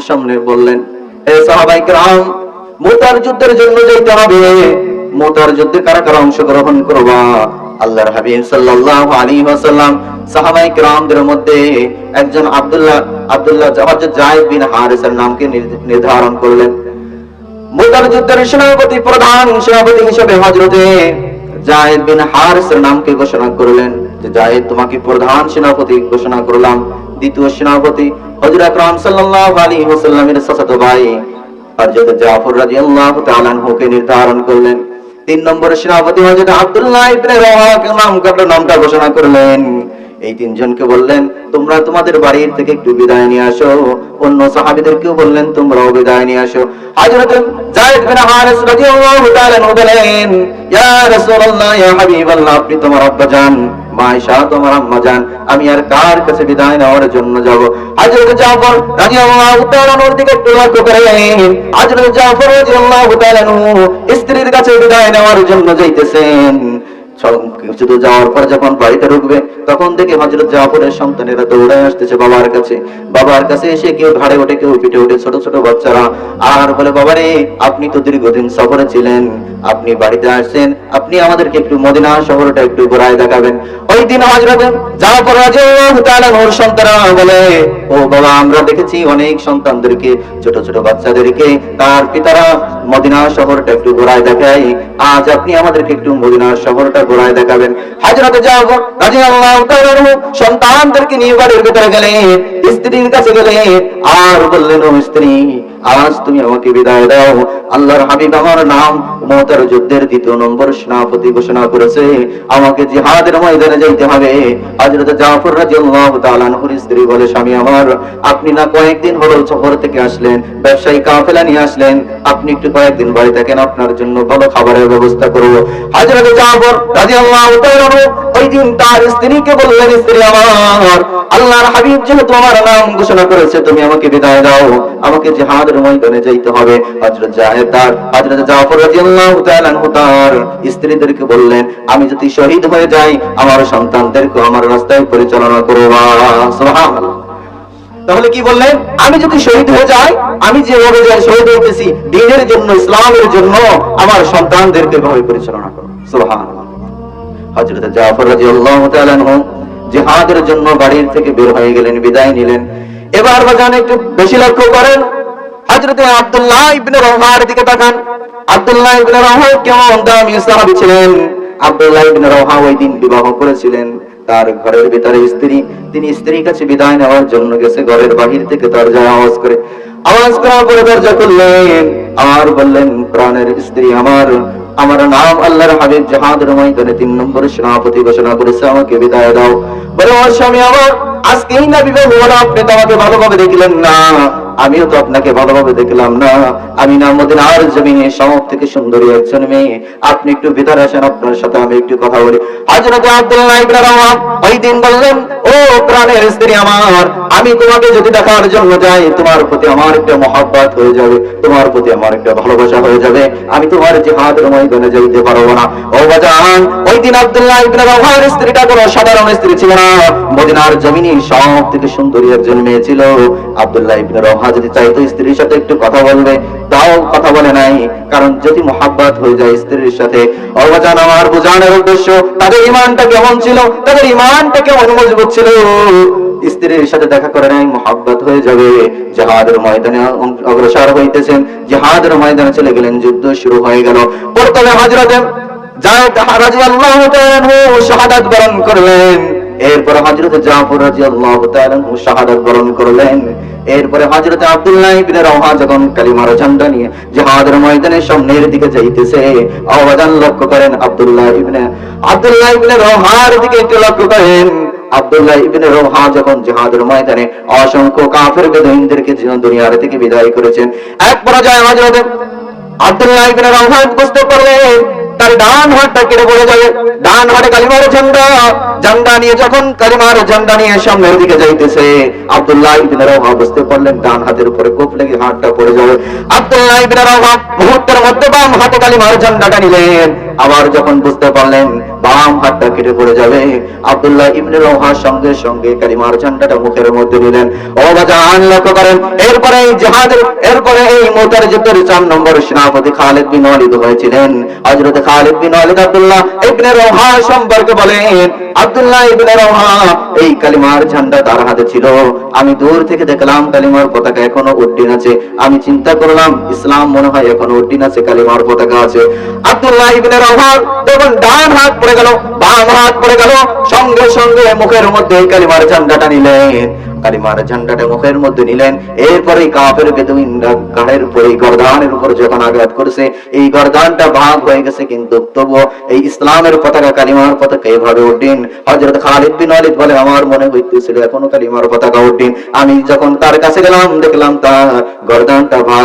সামনে বললেন মুতার যুদ্ধের জন্য যেতে হবে। মুতার যুদ্ধে কারা কারা অংশগ্রহণ করবা? আল্লাহর হাবিব সাল্লাল্লাহু আলাইহি ওয়াসাল্লাম সাহাবায়ে কেরামদের মধ্যে একজন আব্দুল্লাহ আব্দুল্লাহ বিন নামকে নির্ধারণ করলেন। মুতার যুদ্ধের সেনাপতি প্রধান সেনাপতি হিসেবে হযরতে জায়েদ বিন হারিসের নামকে ঘোষণা করলেন যে, জায়েদ, তোমাকে প্রধান সেনাপতি ঘোষণা করলাম। দ্বিতীয় সেনাপতি হযরত আকরাম সাল্লাল্লাহু আলাইহি ওয়াসাল্লামের চাচাতো ভাই হযরত জাফর রাদিয়াল্লাহু তাআলা আনহুকে নির্ধারণ করলেন। তিন নম্বর সেনাপতি হযরত আব্দুল্লাহ ইবনে নামটা ঘোষণা করলেন। এই তিনজনকে বললেন, তোমরা তোমাদের বাড়ির থেকে একটু বিদায় নিয়ে আসো। অন্য সাহাবীদেরকেও বললেন, তোমরাও বিদায় নিয়ে আসো। হযরত যায়েদ বিন রাদিয়াল্লাহু তাআলা ইয়া রাসূলুল্লাহ, ইয়া হাবিবাল্লাহ, আপনি তোমার আব্বা মায়েশা তোমার আম্মা যান, আমি আর কার কাছে বিদায় নেওয়ার জন্য যাব? হযরত জাফর রাদিয়াল্লাহু তাআলা ওর দিকে একটু লক্ষ্য করেন। হযরত জাফর রাদিয়াল্লাহু তাআলা স্ত্রীর কাছে বিদায় নেওয়ার জন্য যাইতেছেন। যাওয়ার পর যখন বাড়িতে ঢুকবে, তখন হজরত সন্তানেরা দৌড়ে আসতেছে বাবার কাছে। বাবার কাছে এসে কেউ ঘাড়ে ওঠে, কেউ পিঠে ওঠে, ছোট ছোট বাচ্চারা। আর বলে, বাবারে, আপনি তো দীর্ঘদিন সফরে ছিলেন। আপনি বাড়িতে আসছেন। আপনি আমাদেরকে একটু মদিনা শহরটা একটু ঘোরায় দেখাবেন। ওই দিন হজরত ওর সন্তানরা বলে, ও বাবা, আমরা দেখেছি অনেক সন্তানদেরকে, ছোট ছোট বাচ্চাদেরকে। তার পিতারা মদিনা শহরটা একটু ঘোরায় দেখাই। আজ আপনি আমাদেরকে একটু মদিনা শহরটা ঘোরায় দেখাবেন। হাজরত জাফর রাদিয়াল্লাহু তাআলা সন্তানদেরকে নিয়ে বাড়ির ভিতরে গেলে, স্ত্রীর কাছে গেলে, আর বললেন স্ত্রী, আজ তুমি আমাকে বিদায় দাও। আল্লাহর হাবিব আমার নাম মহতার যুদ্ধের দ্বিতীয় নম্বর সেনাপতি ঘোষণা করেছে। আমাকে জিহাদের ময়দানে যাইতে হবে। হযরত জাফর রাদিয়াল্লাহু তাআলা স্ত্রী বলে, স্বামী আমার, আপনি না কয়েকদিন হলো শহর থেকে আসলেন, ব্যবসায়ী কাফেলা নিয়ে আসলেন। আপনি একটু কয়েকদিন বাড়ি থাকেন, আপনার জন্য ভালো খাবারের ব্যবস্থা করব। হযরত জাফর রাদিয়াল্লাহু তাআলা ওই দিন তার স্ত্রীকে বললেন, স্ত্রী আমার, আল্লাহর হাবিব যেহেতু আমার নাম ঘোষণা করেছে, তুমি আমাকে বিদায় দাও। আমাকে জিহাদের ময়দানে যাইতে হবে। হযরত জাহেদ তার, হযরত জাফর রাদিয়াল্লাহু স্ত্রীদেরকে বললেন, আমি যদি শহীদ হয়ে যাই, আমার সন্তানদেরকে আমার রাস্তায় পরিচালনা করবা। তাহলে কি বললেন? আমি যদি শহীদ হয়ে যাই, আমি যেভাবে যাই শহীদ হইতেছি, দিনের জন্য, ইসলামের জন্য, আমার সন্তানদেরকে ভাবে পরিচালনা করো সুবহানাল্লাহ। আব্দুল্লাহ ইবনে রওহার দিকে তাকান। আব্দুল্লাহ ইবনে রওহা কেমন দামি সাহাবী ছিলেন আব্দুল্লাহ ইবনে রওহা ওই দিন বিবাহ করেছিলেন। তার ঘরের ভিতরে স্ত্রী, তিনি স্ত্রীর কাছে বিদায় নেওয়ার জন্য গেছে ঘরের বাহির থেকে দরজায় আওয়াজ করে। আওয়াজ করার পরে দরজা খুললেন। আর বললেন, প্রাণের স্ত্রী আমার আমার নাম আল্লাহর হাবিব জাহাদের ময়দানে তিন নম্বর সেনাপতি ঘোষণা করেছে, আমাকে বিদায় দাও। বলে, আমার স্বামী আমার, আজকেই না বিবাহ হলো, আপনি তো আমাকে ভালোভাবে দেখলেন না। আমিও তো আপনাকে ভালোভাবে দেখলাম না। আমি না আর জমিনে সব থেকে সুন্দরী একজন মেয়ে। আপনি একটু ভেতরে আসেন, আপনার সাথে আমি একটু কথা বলি। হযরত আব্দুল্লাহ ইবনে ওই দিন বললেন প্রাণের স্ত্রী আমার, আমি তোমাকে যদি দেখার জন্য যাই, তোমার প্রতি আমার একটা মহব্বত হয়ে যাবে, তোমার প্রতি আমার একটা ভালোবাসা হয়ে যাবে। আমি তোমার জিহাদের ময়দানে যাইতে পারব না। ও বাজান, ওই দিন আব্দুল্লাহ ইবনে রাওয়ার স্ত্রীটা কোনো সাধারণ স্ত্রী ছিল না। মদিনার জমিনে সব থেকে সুন্দরী একজন মেয়ে ছিল। আব্দুল্লাহ ইবনে রাওহা যদি চাইতো স্ত্রীর সাথে একটু কথা বলবে তাও কথা বলে নাই। কারণ যদি মোহাব্বত হয়ে যায়, স্ত্রীর সাথে অবাজান আমার বোঝানোর উদ্দেশ্য, তাদের ইমানটা কেমন ছিল? তাদের ইমানটা কেমন মজবুত ছিল? স্ত্রীর সাথে দেখা করে নাই, মোহাব্বত হয়ে যাবে। জাহাদের ময়দানে অগ্রসর হইতেছেন। জাহাদের ময়দানে চলে গেলেন, যুদ্ধ শুরু হয়ে গেল। প্রথমে হজরতে শাহাদাত করলেন। এরপরে হযরত জাফর তাআলা আনহু শাহাদাত বরণ করলেন। এরপরে হযরত আব্দুল্লাহ ইবনে রওহা যখন কালিমার ঝান্ডা নিয়ে জিহাদের ময়দানে সামনের দিকে যাইতেছে আওয়াজান লক্ষ্য করেন আব্দুল্লাহ ইবনে আব্দুল্লাহ ইবনে রওহার দিকে একটু লক্ষ্য করেন। আব্দুল্লাহ ইবনে রওহা যখন জিহাদের ময়দানে অসংখ্য কাফের বেদুইনদেরকে দুনিয়ার থেকে বিদায় করেছেন, এক পর্যায়ে হযরত আব্দুল্লাহ ইবনে বুঝতে পারলেন তার ডান হাতটা কেটে পড়ে যাবে ডান হাতে কালিমার ঝান্ডা। ঝান্ডা নিয়ে যখন কালিমার ঝান্ডা নিয়ে সামনের দিকে যাইতেছে, আব্দুল্লাহ ইবনে রওহা বুঝতে পারলেন ডান হাতের উপরে কোপ লেগে হাতটা পড়ে যাবে। আব্দুল্লাহ ইবনে রওহা মুহূর্তের মধ্যে বাম হাতে কালিমার ঝান্ডাটা নিলেন। আবার যখন বুঝতে পারলেন বাম হাতটা কেটে পড়ে যাবে। আব্দুল্লাহ ইবনে রওহার সঙ্গে সঙ্গে কালিমার ঝান্ডাটা মুখের মধ্যে নিলেন। ও বাজান লক্ষ্য করেন। এরপরে এই জিহাদের এরপরে এই মোতার যুদ্ধের চার নম্বর সেনাপতি খালিদ বিন ওয়ালিদ হয়েছিলেন। হযরত খালিদ বিন ওয়ালিদ আব্দুল্লাহ ইবনে রওহা সম্পর্কে বলেন, আব্দুল্লাহ ইবনে রওহা, এই কালিমার ঝান্ডা তার হাতে ছিল। আমি দূর থেকে দেখলাম কালিমার পতাকা এখনও উড্ডীন আছে। আমি চিন্তা করলাম, ইসলাম মনে হয় এখনও উড্ডীন আছে, কালিমার পতাকা আছে। আব্দুল্লাহ ইবনে রওহা যখন ডান হাত পড়ে গেল বাম হাত পড়ে গেল। সঙ্গে সঙ্গে মুখের মধ্যে কালিমার ঝান্ডাটা নিলেন। কালিমার ঝান্ডাটা মুখের মধ্যে নিলেন। এরপরে কাফের বেদুইনরা গাড়ের উপর গর্দানের উপর যখন আঘাত করেছে, এই গর্দানটা ভাগ হয়ে গেছে কিন্তু তবুও এই ইসলামের পতাকা কালিমার পতাকা এভাবে উঠেন। হযরত খালিদ বিন ওয়ালিদ বলে, আমার মনে হইতেছিল এখনও কালিমার পতাকা উঠেন। আমি যখন তার কাছে গেলাম, দেখলাম তার গর্দানটা ভাগ